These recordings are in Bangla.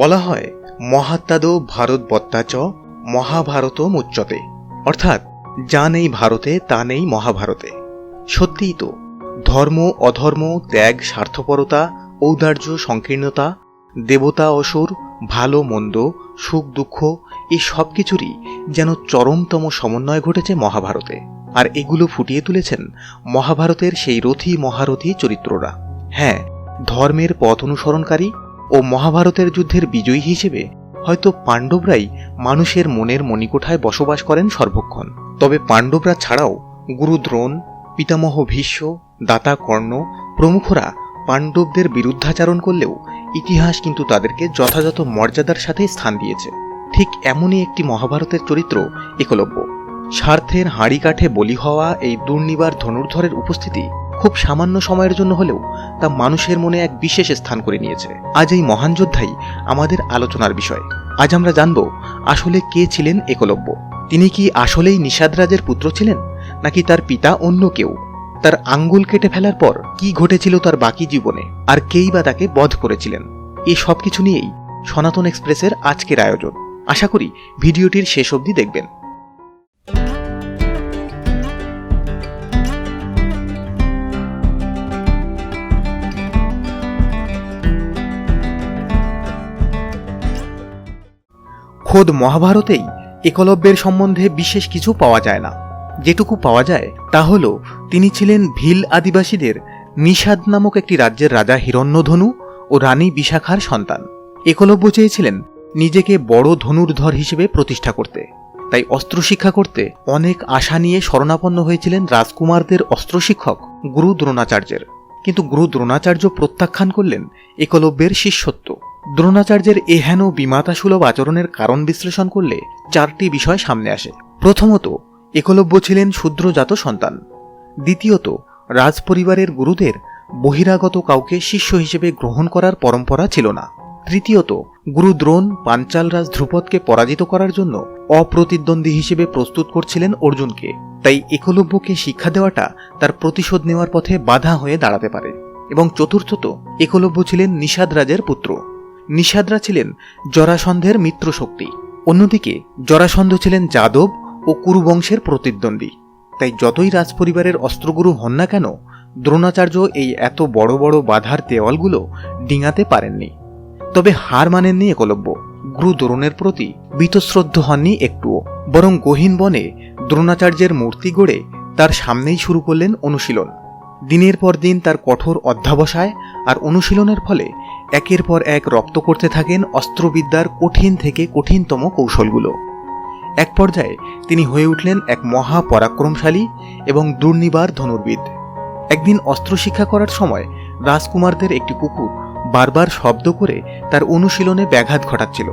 বলা হয়, মহাত্মাদ ভারত বত্তাচ মহাভারত মুচ্যতে অর্থাৎ, যা নেই ভারতে, তা নেই মহাভারতে। সত্যিই তো, ধর্ম, অধর্ম, ত্যাগ, স্বার্থপরতা, ঔদার্য, সংকীর্ণতা, দেবতা, অসুর, ভালো, মন্দ, সুখ, দুঃখ এই সব কিছুরই যেন চরমতম সমন্বয় ঘটেছে মহাভারতে। আর এগুলো ফুটিয়ে তুলেছেন মহাভারতের সেই রথী মহারথী চরিত্ররা। হ্যাঁ ধর্মের পথ অনুসরণকারী ও মহাভারতের যুদ্ধের বিজয়ী হিসেবে হয়তো পাণ্ডবরাই মানুষের মনের মণিকোঠায় বসবাস করেন সর্বক্ষণ। তবে পাণ্ডবরা ছাড়াও গুরু দ্রোণ পিতামহ ভীষ্ম, দাতা কর্ণ প্রমুখরা পাণ্ডবদের বিরুদ্ধাচারণ করলেও ইতিহাস কিন্তু তাদেরকে যথাযথ মর্যাদার সাথে স্থান দিয়েছে। ঠিক এমনই একটি মহাভারতের চরিত্র একলব্য। স্বার্থের হাঁড়ি কাঠে বলি হওয়া এই দুর্নিবার ধনুর্ধরের উপস্থিতি খুব সামান্য সময়ের জন্য হলেও তা মানুষের মনে এক বিশেষ স্থান করে নিয়েছে। আজ এই মহান যোদ্ধাই আমাদের আলোচনার বিষয়। আজ আমরা জানব, আসলে কে ছিলেন একলব্য? তিনি কি আসলেই নিষাদরাজের পুত্র ছিলেন, নাকি তার পিতা অন্য কেউ? তার আঙ্গুল কেটে ফেলার পর কি ঘটেছিল তার বাকি জীবনে, আর কেই বা তাকে বধ করেছিলেন? এই সব কিছু নিয়েই সনাতন এক্সপ্রেসের আজকের আয়োজন। আশা করি ভিডিওটির শেষ অবধি দেখবেন। খোদ মহাভারতেই একলব্যের সম্বন্ধে বিশেষ কিছু পাওয়া যায় না। যেটুকু পাওয়া যায়, তা হল, তিনি ছিলেন ভিল আদিবাসীদের নিষাদ নামক একটি রাজ্যের রাজা হিরণ্যধনু ও রানী বিশাখার সন্তান। একলব্য চেয়েছিলেন নিজেকে বড় ধনুর্ধর হিসেবে প্রতিষ্ঠা করতে। তাই অস্ত্র শিক্ষা করতে অনেক আশা নিয়ে শরণাপন্ন হয়েছিলেন রাজকুমারদের অস্ত্র শিক্ষক গুরু দ্রোণাচার্যের কিন্তু গুরু দ্রোণাচার্য প্রত্যাখ্যান করলেন একলব্যের শিষ্যত্ব। দ্রোণাচার্যের এহেন বিমাতাসুলভ আচরণের কারণ বিশ্লেষণ করলে চারটি বিষয় সামনে আসে। প্রথমত, একলব্য ছিলেন শূদ্রজাত সন্তান। দ্বিতীয়ত, রাজপরিবারের গুরুদের বহিরাগত কাউকে শিষ্য হিসেবে গ্রহণ করার পরম্পরা ছিল না। তৃতীয়ত গুরু দ্রোণ পাঞ্চালরাজ ধ্রুপদকে পরাজিত করার জন্য অপ্রতিদ্বন্দ্বী হিসেবে প্রস্তুত করছিলেন অর্জুনকে। তাই একলব্যকে শিক্ষা দেওয়াটা তার প্রতিশোধ নেওয়ার পথে বাধা হয়ে দাঁড়াতে পারে। এবং চতুর্থত, একলব্য ছিলেন নিষাদ রাজের পুত্র। নিষাদরা ছিলেন জরাসন্ধের মিত্র শক্তি অন্যদিকে, জরাসন্ধ ছিলেন যাদব ও কুরুবংশের প্রতিদ্বন্দ্বী। তাই যতই রাজপরিবারের অস্ত্রগুরু হন না কেন, দ্রোণাচার্য এই এত বড় বড় বাধার দেওয়ালগুলো ডিঙাতে পারেননি। তবে হার মানেননি একলব্য। গুরু দ্রোণের প্রতি বীতশ্রদ্ধ হননি একটুও। বরং গহীন বনে দ্রোণাচার্যের মূর্তি গড়ে তার সামনেই শুরু করলেন অনুশীলন। দিনের পর দিন তার কঠোর অধ্যাবসায় আর অনুশীলনের ফলে একের পর এক রপ্ত করতে থাকেন অস্ত্রবিদ্যার কঠিন থেকে কঠিনতম কৌশলগুলো। এক পর্যায়ে তিনি হয়ে উঠলেন এক মহা পরাক্রমশালী এবং দুর্নিবার ধনুর্বিদ। একদিন অস্ত্র শিক্ষা করার সময় রাজকুমারদের একটি কুকুর বারবার শব্দ করে তার অনুশীলনে ব্যাঘাত ঘটাচ্ছিল।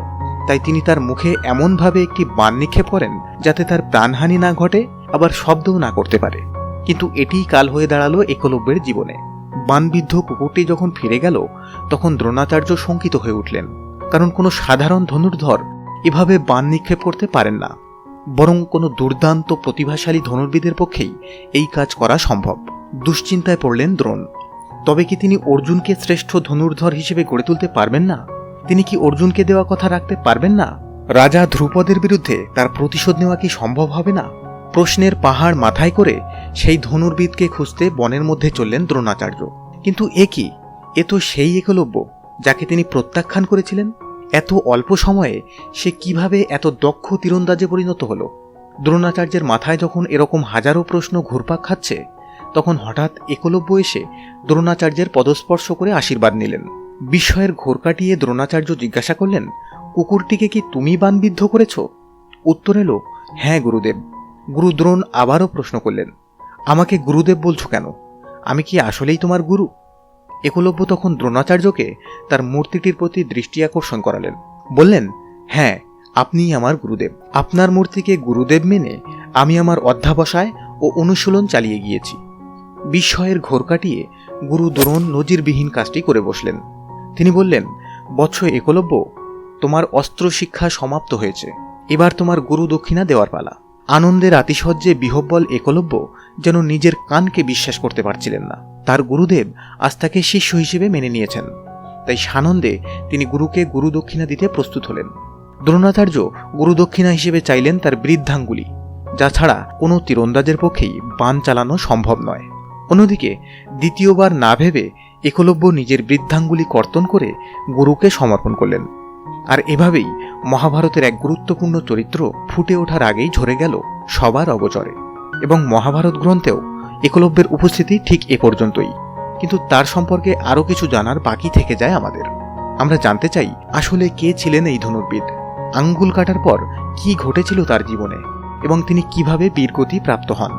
তাই তিনি তার মুখে এমনভাবে একটি বান নিক্ষেপ করেন যাতে তার প্রাণহানি না ঘটে, আবার শব্দও না করতে পারে। কিন্তু এটিই কাল হয়ে দাঁড়াল একলব্যের জীবনে। বানবিদ্ধ কুকুরটি যখন ফিরে গেল, তখন দ্রোণাচার্য শঙ্কিত হয়ে উঠলেন, কারণ কোনো সাধারণ ধনুর্ধর এভাবে বান নিক্ষেপ করতে পারেন না। বরং কোনো দুর্দান্ত প্রতিভাশালী ধনুর্বিদের পক্ষেই এই কাজ করা সম্ভব। দুশ্চিন্তায় পড়লেন দ্রোণ, তবে কি তিনি অর্জুনকে শ্রেষ্ঠ ধনুর্ধর হিসেবে গড়ে তুলতে পারবেন না? তিনি কি অর্জুনকে দেওয়া কথা রাখতে পারবেন না? রাজা ধ্রুপদের বিরুদ্ধে তার প্রতিশোধ নেওয়া কি সম্ভব হবে না? প্রশ্নের পাহাড় মাথায় করে সেই ধনুর্বিদকে খুঁজতে বনের মধ্যে চললেন দ্রোণাচার্য। কিন্তু এ কি? এ তো সেই একলব্য যাকে তিনি প্রত্যাখ্যান করেছিলেন? এত অল্প সময়ে সে কীভাবে এত দক্ষ তীরন্দাজে পরিণত হল? দ্রোণাচার্যের মাথায় যখন এরকম হাজারো প্রশ্ন ঘুরপাক খাচ্ছে, তখন হঠাৎ একলব্য এসে দ্রোণাচার্যের পদস্পর্শ করে আশীর্বাদ নিলেন। বিস্ময়ের ঘোর কাটিয়ে দ্রোণাচার্য জিজ্ঞাসা করলেন, কুকুরটিকে কি তুমি বানবিদ্ধ করেছ? উত্তর এলো হ্যাঁ গুরুদেব। গুরু দ্রোণ আবারও প্রশ্ন করলেন, আমাকে গুরুদেব বলছো কেন? আমি কি আসলেই তোমার গুরু? একলব্য তখন দ্রোণাচার্যকে তার মূর্তিটির প্রতি দৃষ্টি আকর্ষণ করালেন। বললেন হ্যাঁ আপনিই আমার গুরুদেব। আপনার মূর্তিকে গুরুদেব মেনে আমি আমার অধ্যাবসায় ও অনুশীলন চালিয়ে গিয়েছি। বিস্ময়ের ঘোর কাটিয়ে গুরু দ্রোণ নজিরবিহীন কাজটি করে বসলেন। তিনি বললেন, বৎস একলব্য, তোমার অস্ত্র শিক্ষা সমাপ্ত হয়েছে। এবার তোমার গুরু দক্ষিণা দেওয়ার পালা। আনন্দের আতিশয্যে বিহব্বল একলব্য যেন নিজের কানকে বিশ্বাস করতে পারছিলেন না। তার গুরুদেব আজ তাকে শিষ্য হিসেবে মেনে নিয়েছেন। তাই সানন্দে তিনি গুরুকে গুরু দক্ষিণা দিতে প্রস্তুত হলেন। দ্রোণাচার্য গুরু দক্ষিণা হিসেবে চাইলেন তার বৃদ্ধাঙ্গুলি, যা ছাড়া কোনো তীরন্দাজের পক্ষেই বান চালানো সম্ভব নয়। অন্যদিকে দ্বিতীয়বার না ভেবে একলব্য নিজের বৃদ্ধাঙ্গুলি কর্তন করে গুরুকে সমর্পণ করলেন। আর এভাবেই মহাভারতের এক গুরুত্বপূর্ণ চরিত্র ফুটে ওঠার আগেই ঝরে গেল সবার অগচরে। এবং মহাভারত গ্রন্থেও একলব্যের উপস্থিতি ঠিক এ পর্যন্তই। কিন্তু তার সম্পর্কে আরও কিছু জানার বাকি থেকে যায় আমাদের। আমরা জানতে চাই, আসলে কে ছিলেন এই ধনুর্বিদ? আঙ্গুল কাটার পর কি ঘটেছিল তার জীবনে? এবং তিনি কীভাবে বীরগতি প্রাপ্ত হন?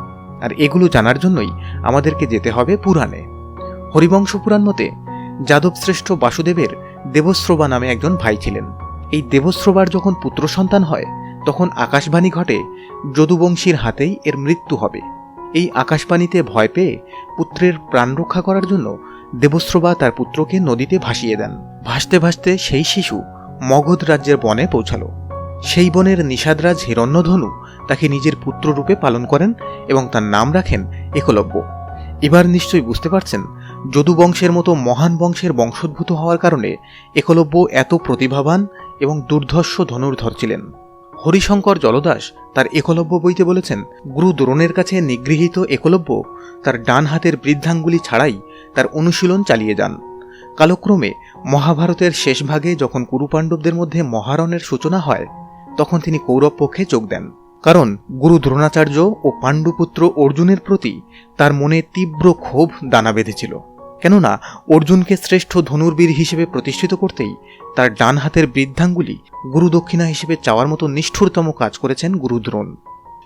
আর এগুলো জানার জন্যই আমাদেরকে যেতে হবে পুরাণে। হরিবংশ পুরাণ মতে যাদবশ্রেষ্ঠ বাসুদেবের দেবশ্রবা নামে একজন ভাই ছিলেন। এই দেবশ্রবার যখন পুত্র সন্তান হয়, তখন আকাশবাণী ঘটে, যদুবংশীর হাতেই এর মৃত্যু হবে। এই আকাশবাণীতে ভয় পেয়ে পুত্রের প্রাণ রক্ষা করার জন্য দেবশ্রবা তার পুত্রকে নদীতে ভাসিয়ে দেন। ভাসতে ভাসতে সেই শিশু মগধ রাজ্যের বনে পৌঁছালো। সেই বনের নিষাদরাজ হিরণ্যধনু তাকে নিজের পুত্ররূপে পালন করেন এবং তার নাম রাখেন একলব্য। এবার নিশ্চয়ই বুঝতে পারছেন যদু বংশের মতো মহান বংশের বংশোদ্ভূত হওয়ার কারণে একলব্য এত প্রতিভাবান এবং দুর্ধর্ষ ধনুর্ধর ছিলেন। হরিশঙ্কর জলদাস তার একলব্য বইতে বলেছেন, গুরু দ্রোণের কাছে নিগৃহীত একলব্য তার ডান হাতের বৃদ্ধাঙ্গুলি ছাড়াই তার অনুশীলন চালিয়ে যান। কালক্রমে মহাভারতের শেষ ভাগে যখন কুরুপাণ্ডবদের মধ্যে মহারণের সূচনা হয়, তখন তিনি কৌরব পক্ষে যোগ দেন। কারণ গুরু দ্রোণাচার্য ও পাণ্ডুপুত্র অর্জুনের প্রতি তার মনে তীব্র ক্ষোভ দানা বেঁধেছিল। কেননা অর্জুনকে শ্রেষ্ঠ ধনুর্বীর হিসেবে প্রতিষ্ঠিত করতেই তার ডান হাতের বৃদ্ধাঙ্গুলি গুরু দক্ষিণা হিসেবে চাওয়ার মতো নিষ্ঠুরতম কাজ করেছেন গুরু দ্রোণ।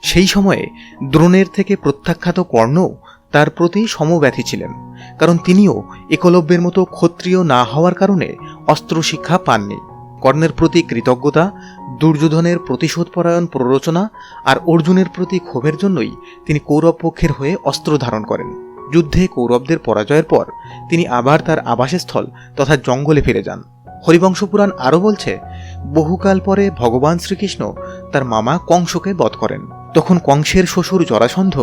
সেই সময়ে দ্রোণের থেকে প্রত্যাখ্যাত কর্ণও তার প্রতি সমব্যথী ছিলেন, কারণ তিনিও একলব্যের মতো ক্ষত্রিয় না হওয়ার কারণে অস্ত্র শিক্ষা পাননি। কর্ণের প্রতি কৃতজ্ঞতা, দুর্যোধনের প্রতিশোধপরায়ণ প্ররোচনা আর অর্জুনের প্রতি ক্ষোভের জন্যই তিনি কৌরব পক্ষের হয়ে অস্ত্র ধারণ করেন। যুদ্ধে কৌরবদের পরাজয়ের পর তিনি আবার তার আবাসস্থল তথা জঙ্গলে ফিরে যান। হরিবংশ পুরাণ আরও বলছে, বহুকাল পরে ভগবান শ্রীকৃষ্ণ তার মামা কংসকে বধ করেন। তখন কংসের শ্বশুর জরাসন্ধ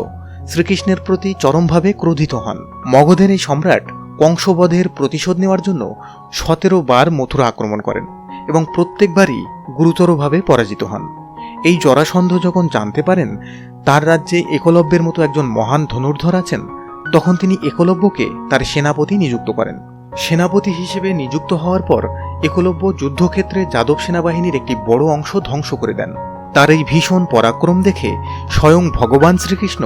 শ্রীকৃষ্ণের প্রতি চরমভাবে ক্রোধিত হন। মগধের এই সম্রাট কংসবধের প্রতিশোধ নেওয়ার জন্য সতেরো বার মথুরা আক্রমণ করেন। এবং প্রত্যেকবারই গুরুতরভাবে পরাজিত হন। এই জরাসন্ধ যখন জানতে পারেন, তার রাজ্যে একলব্যের মতো একজন মহান ধনুর্ধর আছেন, তখন তিনি একলব্যকে তার সেনাপতি নিযুক্ত করেন। সেনাপতি হিসেবে নিযুক্ত হওয়ার পর, একলব্য যুদ্ধক্ষেত্রে যাদব সেনাবাহিনীর একটি বড় অংশ ধ্বংস করে দেন। তার এই ভীষণ পরাক্রম দেখে স্বয়ং ভগবান শ্রীকৃষ্ণ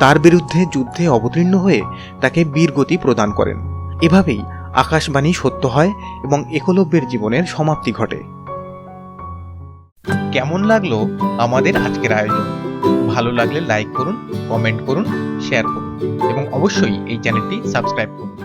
তার বিরুদ্ধে যুদ্ধে অবতীর্ণ হয়ে তাকে বীরগতি প্রদান করেন। এভাবেই আকাশবাণী সত্য হয় এবং একলব্যের জীবনের সমাপ্তি ঘটে। কেমন লাগল আমাদের আজকের আয়োজন? ভালো লাগলে লাইক করুন কমেন্ট করুন শেয়ার করুন এবং অবশ্যই এই চ্যানেলটি সাবস্ক্রাইব করুন।